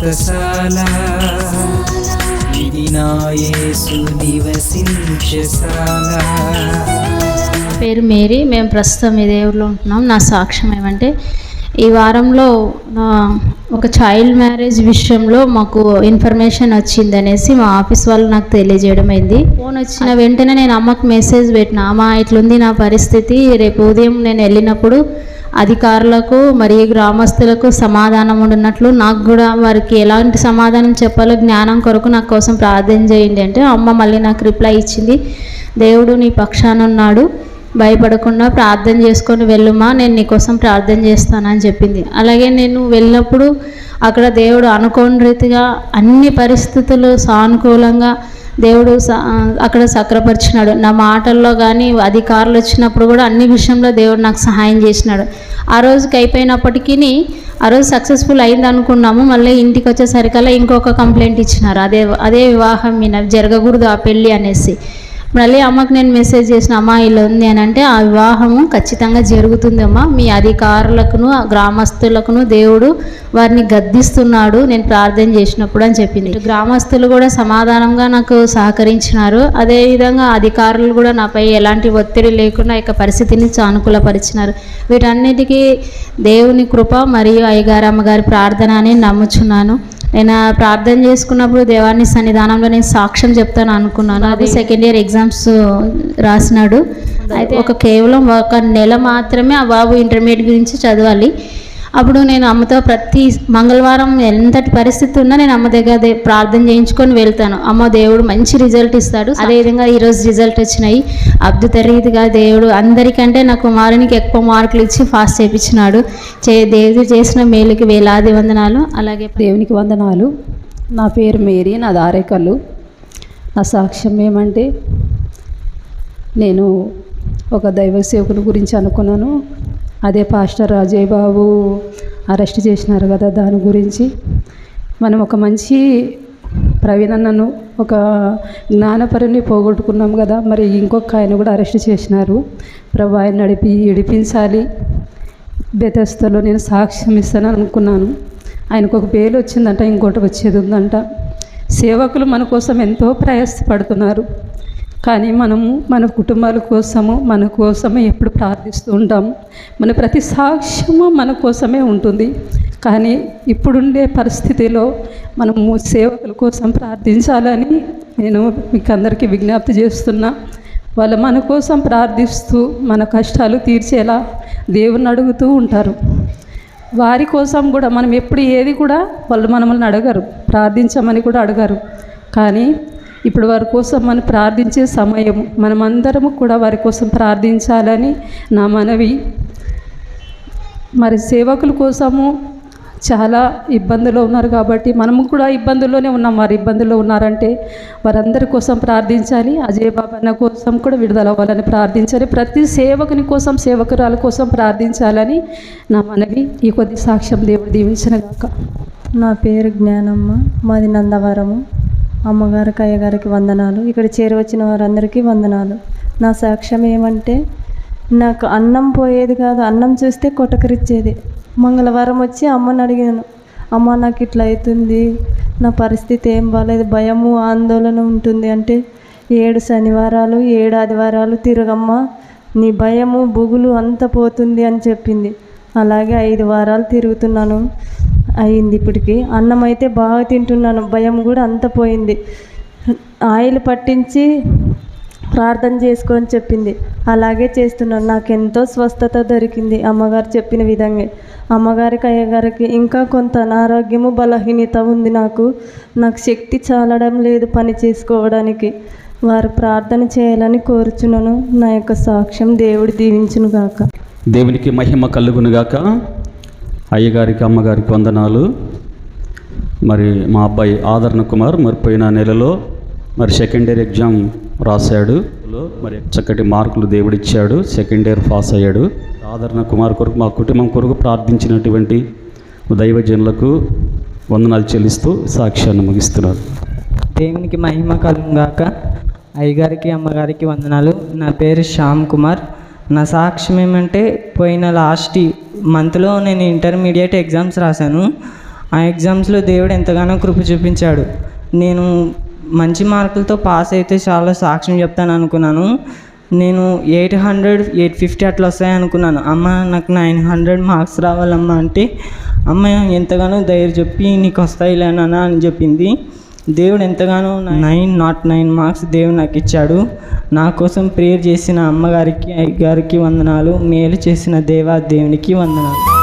వ్రతశాల ఇది నా యేసు నివసించశాల పేరు మేరీ మేము ప్రస్తుతం ఈ దేవుళ్ళు ఉంటున్నాం. నా సాక్ష్యం ఏమంటే ఈ వారంలో నా ఒక చైల్డ్ మ్యారేజ్ విషయంలో మాకు ఇన్ఫర్మేషన్ వచ్చింది అనేసి మా ఆఫీస్ వాళ్ళు నాకు తెలియజేయడం అయింది. ఫోన్ వచ్చిన వెంటనే నేను అమ్మకు మెసేజ్ పెట్టిన అమ్మ ఇట్లుంది నా పరిస్థితి. రేపు ఉదయం నేను వెళ్ళినప్పుడు అధికారులకు మరియు గ్రామస్తులకు సమాధానం ఉన్నట్లు నాకు కూడా వారికి ఎలాంటి సమాధానం చెప్పాలో జ్ఞానం కొరకు నా కోసం ప్రార్థన చేయండి అంటే అమ్మ మళ్ళీ నాకు రిప్లై ఇచ్చింది దేవుడు నీ పక్షాన ఉన్నాడు భయపడకుండా ప్రార్థన చేసుకొని వెళ్ళుమా నేను నీకోసం ప్రార్థన చేస్తానని చెప్పింది. అలాగే నేను వెళ్ళినప్పుడు అక్కడ దేవుడు అనుకోని రీతిగా అన్ని పరిస్థితులు సానుకూలంగా దేవుడు స- అక్కడ సక్రపరిచినాడు. నా మాటల్లో కానీ అధికారులు వచ్చినప్పుడు కూడా అన్ని విషయంలో దేవుడు నాకు సహాయం చేసినాడు. ఆ రోజుకి అయిపోయినప్పటికీ ఆ రోజు సక్సెస్ఫుల్ అయింది అనుకున్నాము మళ్ళీ ఇంటికి వచ్చేసరికల్లా ఇంకొక కంప్లైంట్ ఇచ్చినారు. అదే అదే వివాహం మీద జరగకూడదు ఆ పెళ్ళి అనేసి. మళ్ళీ అమ్మకు నేను మెసేజ్ చేసిన అమ్మ ఇలా ఉంది అని అంటే ఆ వివాహము ఖచ్చితంగా జరుగుతుందమ్మా. మీ అధికారులకును ఆ గ్రామస్తులకును దేవుడు వారిని గద్దిస్తున్నాడు. నేను ప్రార్థన చేసినప్పుడు అని చెప్పింది. గ్రామస్తులు కూడా సమాధానంగా నాకు సహకరించినారు. అదేవిధంగా అధికారులు కూడా నాపై ఎలాంటి ఒత్తిడి లేకుండా ఈ యొక్క పరిస్థితిని సానుకూలపరిచినారు. వీటన్నిటికీ దేవుని కృప మరియు అయ్యగారమ్మగారి ప్రార్థన అని నమ్ముచున్నాను. నేను ప్రార్థన చేసుకున్నప్పుడు దేవాన్ని సన్నిధానంలో నేను సాక్ష్యం చెప్తాను అనుకున్నాను. అది సెకండ్ ఇయర్ ఎగ్జామ్స్ రాసినాడు. అయితే ఒక కేవలం ఒక నెల మాత్రమే ఆ బాబు ఇంటర్మీడియట్ గురించి చదవాలి. అప్పుడు నేను అమ్మతో ప్రతి మంగళవారం ఎంతటి పరిస్థితి ఉన్నా నేను అమ్మ దగ్గర ప్రార్థన చేయించుకొని వెళ్తాను. అమ్మ దేవుడు మంచి రిజల్ట్ ఇస్తాడు. అదేవిధంగా ఈరోజు రిజల్ట్ వచ్చినాయి. అబ్దు రీతిగా దేవుడు అందరికంటే నా కుమారునికి ఎక్కువ మార్కులు ఇచ్చి ఫాస్ట్ చేయించినాడు. చే దేవుడు చేసిన మేలుకి వేలాది వందనాలు. అలాగే దేవునికి వందనాలు. నా పేరు మేరీ నా దారేకల్లు. నా సాక్ష్యం ఏమంటే నేను ఒక దైవ సేవకుని గురించి అనుకున్నాను. అదే పాస్టర్ అజయ్ బాబు అరెస్ట్ చేసినారు కదా దాని గురించి. మనం ఒక మంచి ప్రవీణన్నను ఒక జ్ఞానపరుని పోగొట్టుకున్నాం కదా మరి ఇంకొక ఆయన కూడా అరెస్ట్ చేసినారు. ప్రభు ఆయన నడిపి ఇడిపించాలి బెతస్తలో నేను సాక్ష్యం ఇస్తానని అనుకున్నాను. ఆయనకు ఒక పేరు వచ్చిందంట ఇంకోటి వచ్చేది ఉందంట. సేవకులు మన కోసం ఎంతో ప్రయాసపడుతున్నారు. కానీ మనము మన కుటుంబాల కోసము మన కోసమే ఎప్పుడు ప్రార్థిస్తూ ఉంటాము మన ప్రతి సాక్ష్యము మన కోసమే ఉంటుంది. కానీ ఇప్పుడుండే పరిస్థితిలో మనము సేవకుల కోసం ప్రార్థించాలని నేను మీకు అందరికీ విజ్ఞప్తి చేస్తున్నా. వాళ్ళు మన కోసం ప్రార్థిస్తూ మన కష్టాలు తీర్చేలా దేవుని అడుగుతూ ఉంటారు. వారి కోసం కూడా మనం ఎప్పుడు ఏది కూడా వాళ్ళు మనల్ని అడగరు. ప్రార్థించమని కూడా అడగరు. కానీ ఇప్పుడు వారి కోసం మనం ప్రార్థించే సమయం మనమందరము కూడా వారి కోసం ప్రార్థించాలని నా మనవి. మరి సేవకుల కోసము చాలా ఇబ్బందులు ఉన్నారు కాబట్టి మనము కూడా ఇబ్బందుల్లోనే ఉన్నాం. వారి ఇబ్బందుల్లో ఉన్నారంటే వారందరి కోసం ప్రార్థించాలి. అజయ్ బాబన్న కోసం కూడా విడుదల అవ్వాలని ప్రార్థించాలి. ప్రతి సేవకుని కోసం సేవకురాల కోసం ప్రార్థించాలని నా మనవి. ఈ కొద్ది సాక్ష్యం దేవుడు దీవించిన గాక నా పేరు జ్ఞానమ్మ. మాది నందవరము. అమ్మగారికి అయ్యగారికి వందనాలు. ఇక్కడ చేరువచ్చిన వారందరికీ వందనాలు. నా సాక్ష్యం ఏమంటే నాకు అన్నం పోయేది కాదు అన్నం చూస్తే కొటకరిచ్చేది. మంగళవారం వచ్చి అమ్మని అడిగాను. అమ్మ నాకు ఇట్లా అవుతుంది నా పరిస్థితి ఏం బాగాలేదు భయము ఆందోళన ఉంటుంది అంటే ఏడు శనివారాలు ఏడు ఆదివారాలు తిరగమ్మ నీ భయము బుగులు అంత పోతుంది అని చెప్పింది. అలాగే ఐదు వారాలు తిరుగుతున్నాను. అయింది ఇప్పటికి. అన్నం అయితే బాగా తింటున్నాను. భయం కూడా అంత పోయింది. ఆయిల్ పట్టించి ప్రార్థన చేసుకొని చెప్పింది. అలాగే చేస్తున్నాను. నాకు ఎంతో స్వస్థత దొరికింది అమ్మగారు చెప్పిన విధంగా. అమ్మగారికి అయ్యగారికి ఇంకా కొంత అనారోగ్యము బలహీనత ఉంది నాకు. నాకు శక్తి చాలడం లేదు పని చేసుకోవడానికి. వారు ప్రార్థన చేయాలని కోరుచున్నాను. నా యొక్క సాక్ష్యం దేవుడు దీవించును గాక దేవునికి మహిమ కలుగునుగాక. అయ్యగారికి అమ్మగారికి వందనాలు. మరి మా అబ్బాయి ఆదరణ కుమార్ మరి పోయిన నెలలో మరి సెకండ్ ఇయర్ ఎగ్జామ్ రాశాడు. మరి చక్కటి మార్కులు దేవుడిచ్చాడు. సెకండ్ ఇయర్ పాస్ అయ్యాడు. ఆదరణ కుమార్ కొరకు మా కుటుంబం కొరకు ప్రార్థించినటువంటి దైవజనులకు వందనాలు చెల్లిస్తూ సాక్ష్యాన్ని ముగిస్తున్నారు దేవునికి మహిమ కలుగాక అయ్యగారికి అమ్మగారికి వందనాలు. నా పేరు శ్యామ్ కుమార్. నా సాక్ష్యం ఏమంటే పోయిన లాస్ట్ మంత్లో నేను ఇంటర్మీడియట్ ఎగ్జామ్స్ రాశాను. ఆ ఎగ్జామ్స్లో దేవుడు ఎంతగానో కృప చూపించాడు. నేను మంచి మార్కులతో పాస్ అయితే చాలా సాక్ష్యం చెప్తాను అనుకున్నాను. నేను ఎయిట్ హండ్రెడ్ ఎయిట్ ఫిఫ్టీ అట్లా వస్తాయి అనుకున్నాను. అమ్మ నాకు నైన్ హండ్రెడ్ మార్క్స్ రావాలమ్మా అంటే అమ్మ ఎంతగానో ధైర్యం చెప్పి నీకు వస్తాయి నాన్న అని చెప్పింది. దేవుడు ఎంతగానో నైన్ నాట్ నైన్ మార్క్స్ దేవుడు నాకు ఇచ్చాడు. నా కోసం ప్రేయర్ చేసిన అమ్మగారికి అయ్యగారికి వందనాలు. మేలు చేసిన దేవా దేవునికి వందనాలు.